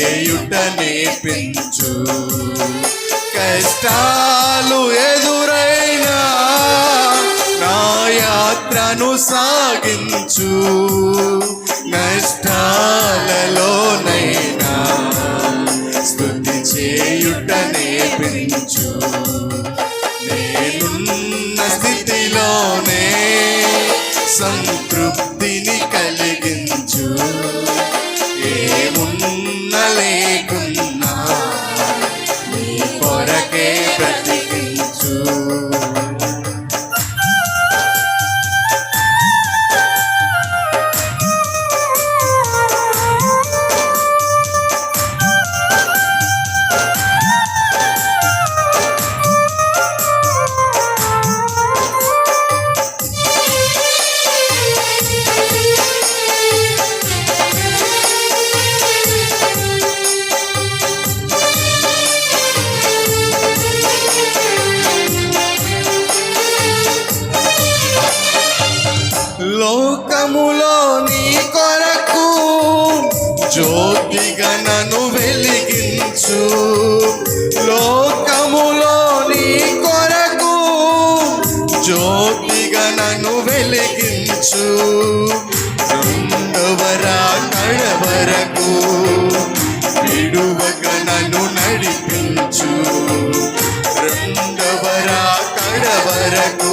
చేయుట నేర్పించు కష్టాలు ఎదురైనా నా యాత్రను సాగించు. నష్టాలలోనైనా స్థుతి చేయుట నేర్పించు నేనున్న స్థితిలోనే సంతృప్తిని బ్రతికించు లోకములో నీ కొరకు జ్యోతిగా నన్ను వెలిగించు. లోకములో నీ కొరకు జ్యోతిగా నన్ను వెలిగించు. రెండవరా కడవరకు విడువక నన్ను నడిపించు. రెండవరా కడవరకు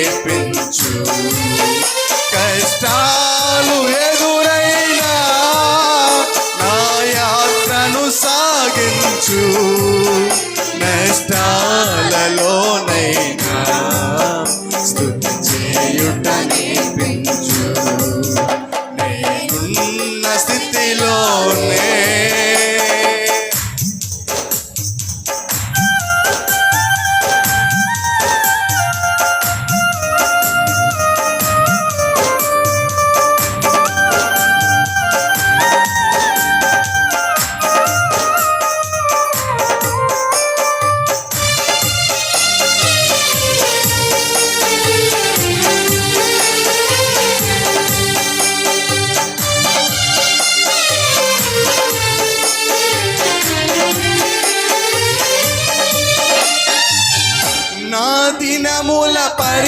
చేయుట కష్టాలు ఎదురైనా నా యాత్రను సాగించు. నష్టాలలోనైనా స్థుతి చేయుట నేర్పించు. నేనున్న స్థితిలోనే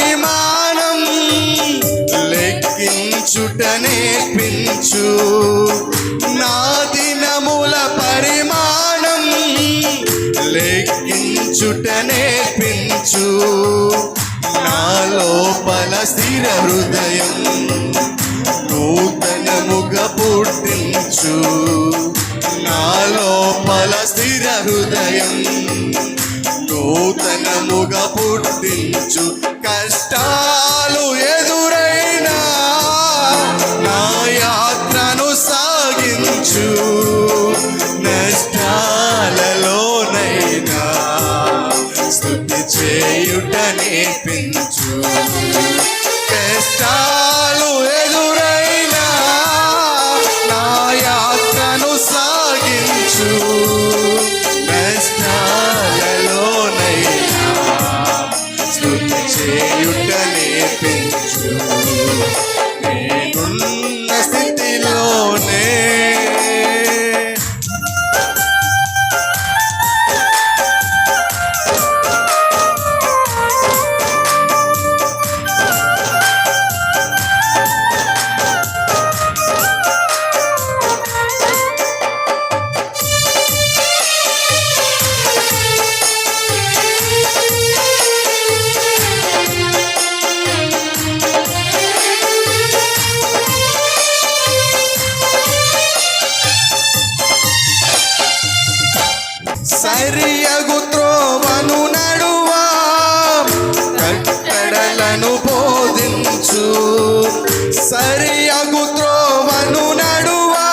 పరిమాణం లెక్కించుట నేర్పించు. నా దినముల పరిమాణం లెక్కించుట నేర్పించు. నా లోపల స్థిర హృదయం నూతనముగ పుట్టించు. నా లోపల స్థిర హృదయం నూతనముగా పుట్టించు. త్రోవను నడువా?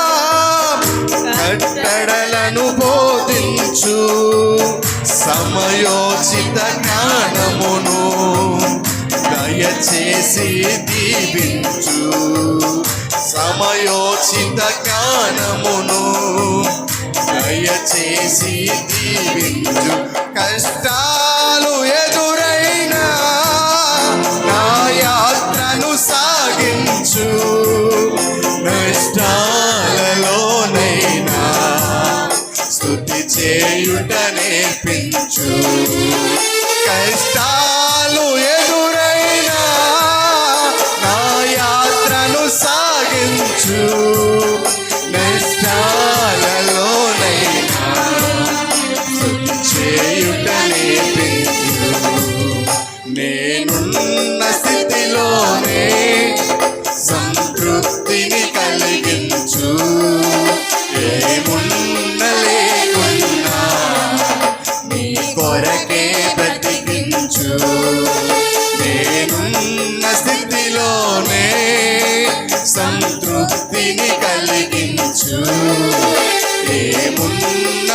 కట్టడలను బోధించు. సమయోచిత జ్ఞానమును దయచేసి దీవించు. సమయోచిత జ్ఞానమును దయచేసి దీవించు. కష్టాలు ఎదురైనా నా యాత్రను సాగించు. కష్టాలలోనైనా స్థుతి చేయుట నేర్పించు కష్టా ఏమున్న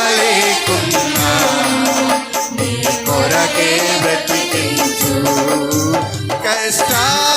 కష్టా